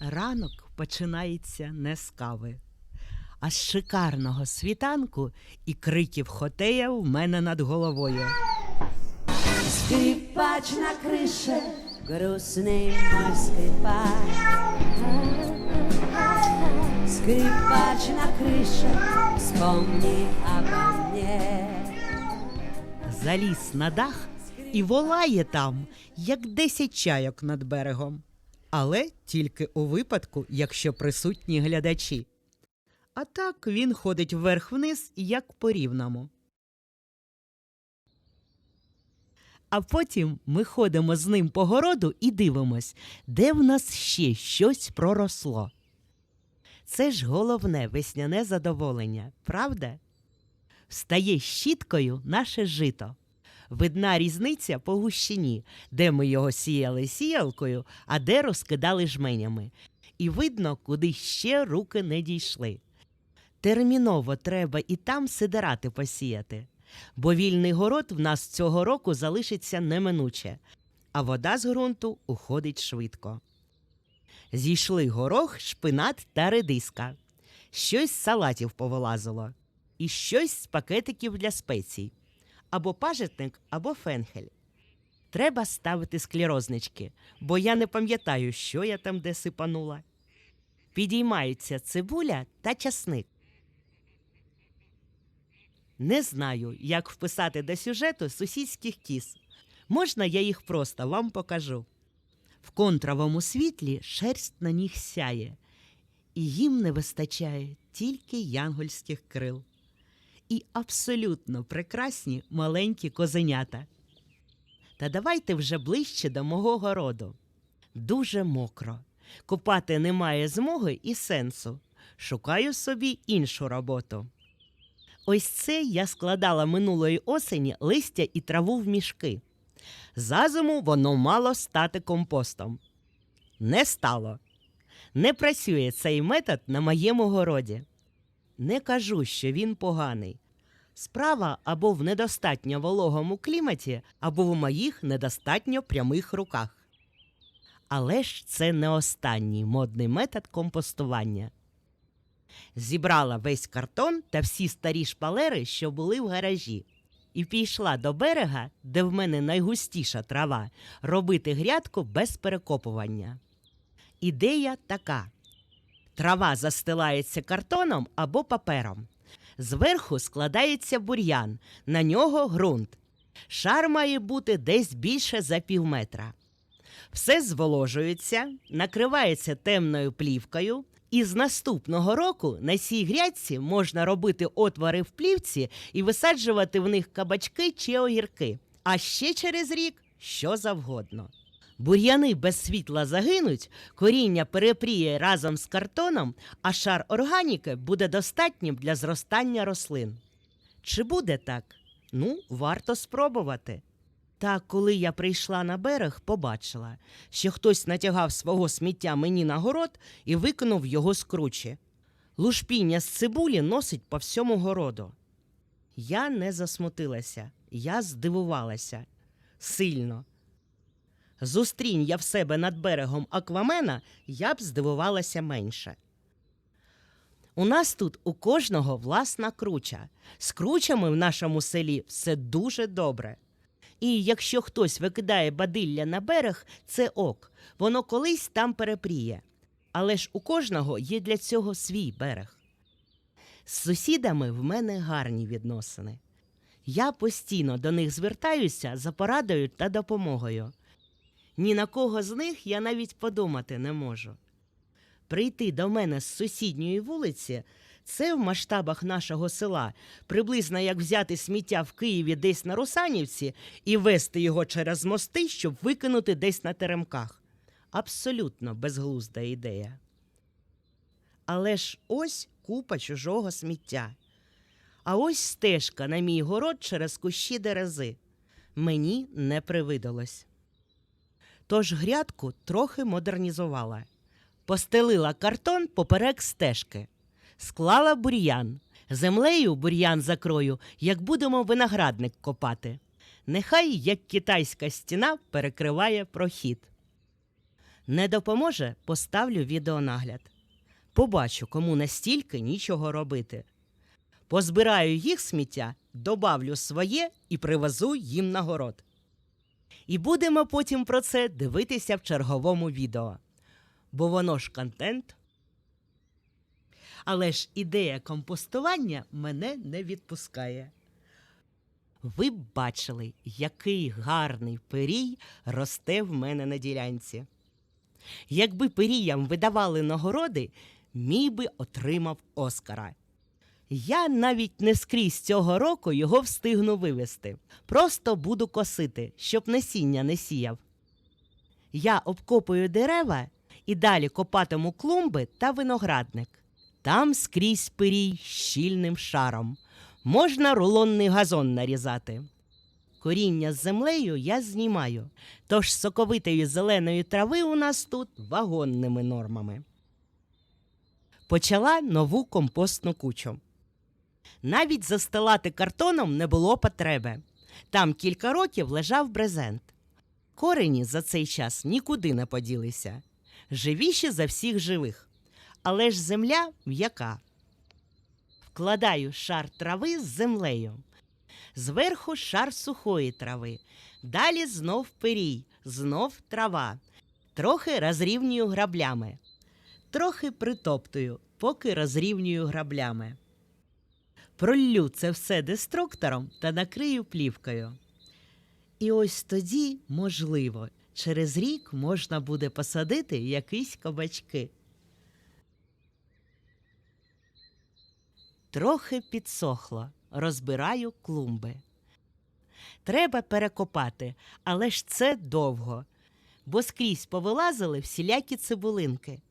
Ранок починається не з кави, а з шикарного світанку і криків хотея в мене над головою. Скрипач на крыше, грустный мой скрипач. Скрипач на крыше, вспомни обо мне. Заліз на дах і волає там, як десять чайок над берегом. Але тільки у випадку, якщо присутні глядачі. А так він ходить вверх-вниз, як по рівному. А потім ми ходимо з ним по городу і дивимось, де в нас ще щось проросло. Це ж головне весняне задоволення, правда? Стає щіткою наше жито. Видна різниця по гущині, де ми його сіяли сіялкою, а де розкидали жменями. І видно, куди ще руки не дійшли. Терміново треба і там сидирати посіяти, бо вільний город в нас цього року залишиться неминуче, а вода з ґрунту уходить швидко. Зійшли горох, шпинат та редиска. Щось з салатів повилазило, і щось з пакетиків для спецій. Або пажитник, або фенхель. Треба ставити склерознички, бо я не пам'ятаю, що я там де сипанула. Підіймаються цибуля та часник. Не знаю, як вписати до сюжету сусідських кіз. Можна я їх просто вам покажу. В контровому світлі шерсть на них сяє, і їм не вистачає тільки янгольських крил. І абсолютно прекрасні маленькі козенята. Та давайте вже ближче до мого городу. Дуже мокро. Купати немає змоги і сенсу. Шукаю собі іншу роботу. Ось це я складала минулої осені листя і траву в мішки. За зиму воно мало стати компостом. Не стало. Не працює цей метод на моєму городі. Не кажу, що він поганий. Справа або в недостатньо вологому кліматі, або в моїх недостатньо прямих руках. Але ж це не останній модний метод компостування. Зібрала весь картон та всі старі шпалери, що були в гаражі, і пішла до берега, де в мене найгустіша трава, робити грядку без перекопування. Ідея така: трава застилається картоном або папером. Зверху складається бур'ян, на нього ґрунт. Шар має бути десь більше за пів метра. Все зволожується, накривається темною плівкою, і з наступного року на цій грядці можна робити отвори в плівці і висаджувати в них кабачки чи огірки. А ще через рік що завгодно. Бур'яни без світла загинуть, коріння перепріє разом з картоном, а шар органіки буде достатнім для зростання рослин. Чи буде так? Ну, варто спробувати. Та коли я прийшла на берег, побачила, що хтось натягав свого сміття мені на город і викинув його з кручі. Лушпіння з цибулі носить по всьому городу. Я не засмутилася, я здивувалася сильно. Зустрінь я в себе над берегом аквамена, я б здивувалася менше. У нас тут у кожного власна круча. З кручами в нашому селі все дуже добре. І якщо хтось викидає бадилля на берег, це ок, воно колись там перепріє. Але ж у кожного є для цього свій берег. З сусідами в мене гарні відносини. Я постійно до них звертаюся за порадою та допомогою. Ні на кого з них я навіть подумати не можу. Прийти до мене з сусідньої вулиці це в масштабах нашого села, приблизно як взяти сміття в Києві десь на Русанівці і вести його через мости, щоб викинути десь на теремках. Абсолютно безглузда ідея. Але ж ось купа чужого сміття. А ось стежка на мій город через кущі дерези. Мені не привидалось. Тож грядку трохи модернізувала. Постелила картон поперек стежки, склала бур'ян. Землею бур'ян закрою, як будемо виноградник копати. Нехай як китайська стіна перекриває прохід. Не допоможе, поставлю відеонагляд. Побачу, кому настільки нічого робити. Позбираю їх сміття, добавлю своє і привезу їм на город. І будемо потім про це дивитися в черговому відео. Бо воно ж контент. Але ж ідея компостування мене не відпускає. Ви б бачили, який гарний пирій росте в мене на ділянці. Якби пиріям видавали нагороди, мій би отримав Оскара. Я навіть не скрізь цього року його встигну вивести. Просто буду косити, щоб насіння не сіяв. Я обкопую дерева і далі копатиму клумби та виноградник. Там скрізь пирій щільним шаром. Можна рулонний газон нарізати. Коріння з землею я знімаю, тож соковитої зеленої трави у нас тут вагонними нормами. Почала нову компостну кучу. Навіть застилати картоном не було потреби. Там кілька років лежав брезент. Корені за цей час нікуди не поділися. Живіші за всіх живих. Але ж земля м'яка. Вкладаю шар трави з землею. Зверху шар сухої трави. Далі знов пирій, знов трава. Трохи розрівнюю граблями. Трохи притоптую, поки розрівнюю граблями. Проллю це все деструктором та накрию плівкою. І ось тоді, можливо, через рік можна буде посадити якісь кабачки. Трохи підсохло, розбираю клумби. Треба перекопати, але ж це довго, бо скрізь повилазили всілякі цибулинки.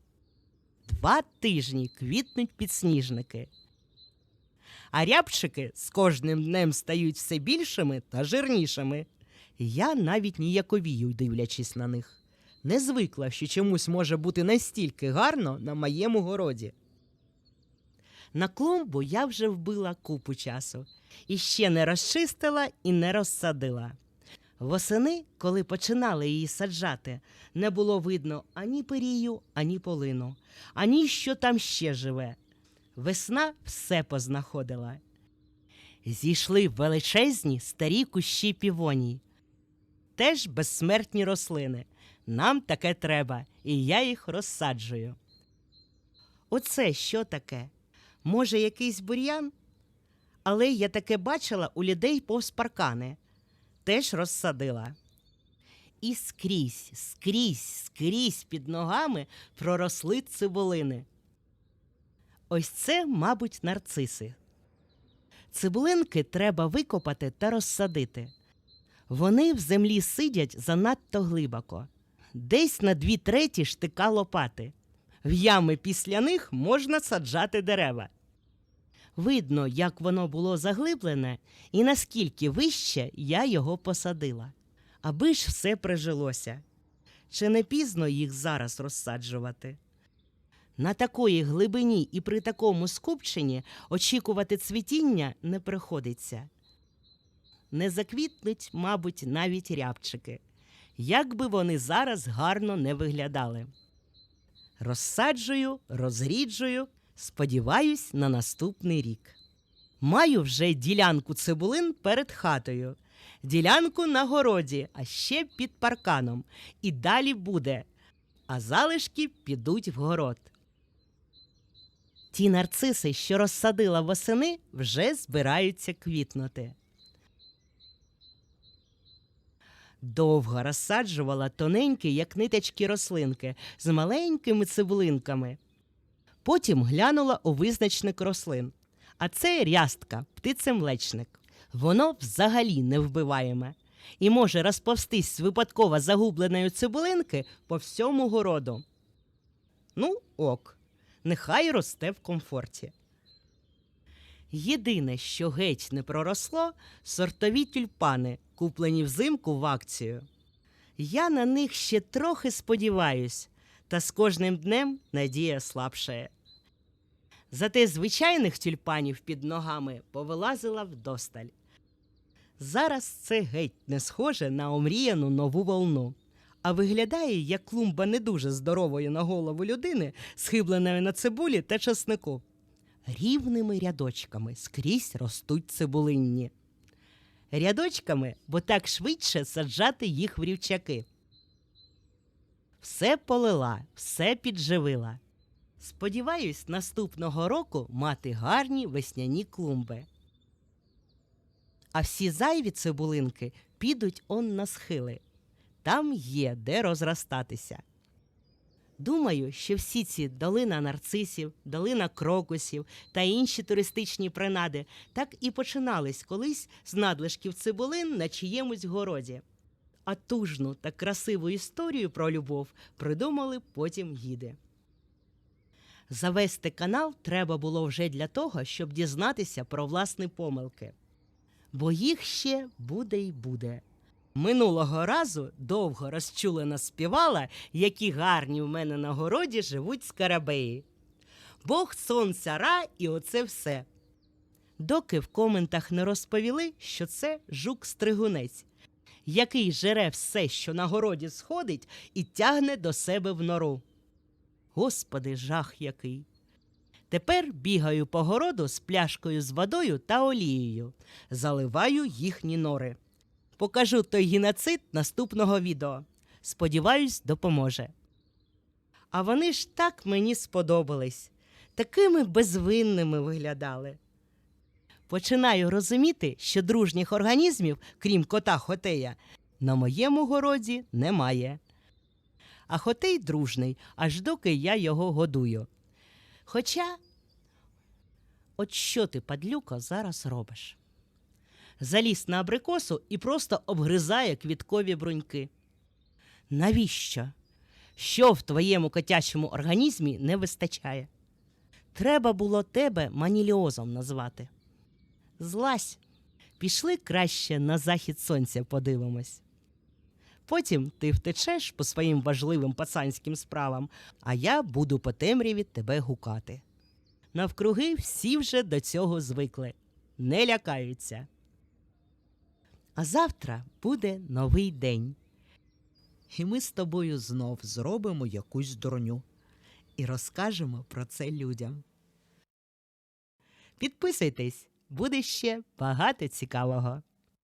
Два тижні квітнуть підсніжники. А рябчики з кожним днем стають все більшими та жирнішими. Я навіть ніяковію, дивлячись на них. Не звикла, що чомусь може бути настільки гарно на моєму городі. На клумбу я вже вбила купу часу і ще не розчистила і не розсадила. Восени, коли починали її саджати, не було видно ані пирію, ані полину, ані що там ще живе. Весна все познаходила. Зійшли величезні старі кущі півоній. Теж безсмертні рослини. Нам таке треба, і я їх розсаджую. Оце що таке? Може, якийсь бур'ян? Але я таке бачила у людей повз паркани. Теж розсадила. І скрізь, скрізь, скрізь під ногами проросли цибулини. Ось це, мабуть, нарциси. Цибулинки треба викопати та розсадити. Вони в землі сидять занадто глибоко, десь на дві треті штика лопати. В ями після них можна саджати дерева. Видно, як воно було заглиблене і наскільки вище я його посадила. Аби ж все прижилося. Чи не пізно їх зараз розсаджувати? На такої глибині і при такому скупченні очікувати цвітіння не приходиться. Не заквітнуть, мабуть, навіть рябчики, як би вони зараз гарно не виглядали. Розсаджую, розріджую, сподіваюсь на наступний рік. Маю вже ділянку цибулин перед хатою, ділянку на городі, а ще під парканом. І далі буде. А залишки підуть в город. Ті нарциси, що розсадила восени, вже збираються квітнути. Довго розсаджувала тоненькі, як ниточки рослинки, з маленькими цибулинками. Потім глянула у визначник рослин. А це рястка, птицемлечник. Воно взагалі не вбиваєме і може розповстись з випадково загубленої цибулинки по всьому городу. Ну, ок, нехай росте в комфорті. Єдине, що геть не проросло, сортові тюльпани, куплені взимку в акцію. Я на них ще трохи сподіваюсь, та з кожним днем надія слабшає. Зате звичайних тюльпанів під ногами повилазила вдосталь. Зараз це геть не схоже на омріяну нову волну. А виглядає як клумба не дуже здорової на голову людини, схибленої на цибулі та часнику. Рівними рядочками скрізь ростуть цибулинні. Рядочками, бо так швидше саджати їх в рівчаки. Все полила, все підживила. Сподіваюсь, наступного року мати гарні весняні клумби. А всі зайві цибулинки підуть он на схили. Там є де розростатися. Думаю, що всі ці долина нарцисів, долина крокусів та інші туристичні принади так і починались колись з надлишків цибулин на чиємусь городі. А тужну та красиву історію про любов придумали потім гіди. Завести канал треба було вже для того, щоб дізнатися про власні помилки. Бо їх ще буде й буде. Минулого разу довго розчулено співала, які гарні в мене на городі живуть скарабеї. Бог сонця ра і оце все. Доки в коментах не розповіли, що це жук-стригунець, який жере все, що на городі сходить, і тягне до себе в нору. Господи, жах який. Тепер бігаю по городу з пляшкою з водою та олією, заливаю їхні нори. Покажу той гіноцид наступного відео. Сподіваюсь, допоможе. А вони ж так мені сподобались, такими безвинними виглядали. Починаю розуміти, що дружніх організмів, крім кота Хотея, на моєму городі немає. А Хотей дружний, аж доки я його годую. Хоча, от що ти, падлюко, зараз робиш? Заліз на абрикосу і просто обгризає квіткові бруньки. Навіщо? Що в твоєму котячому організмі не вистачає? Треба було тебе маніліозом назвати. Злазь, пішли краще на захід сонця подивимось. Потім ти втечеш по своїм важливим пацанським справам, а я буду по темряві тебе гукати. Навкруги всі вже до цього звикли, не лякаються. А завтра буде новий день. І ми з тобою знов зробимо якусь дурню і розкажемо про це людям. Підписуйтесь, буде ще багато цікавого.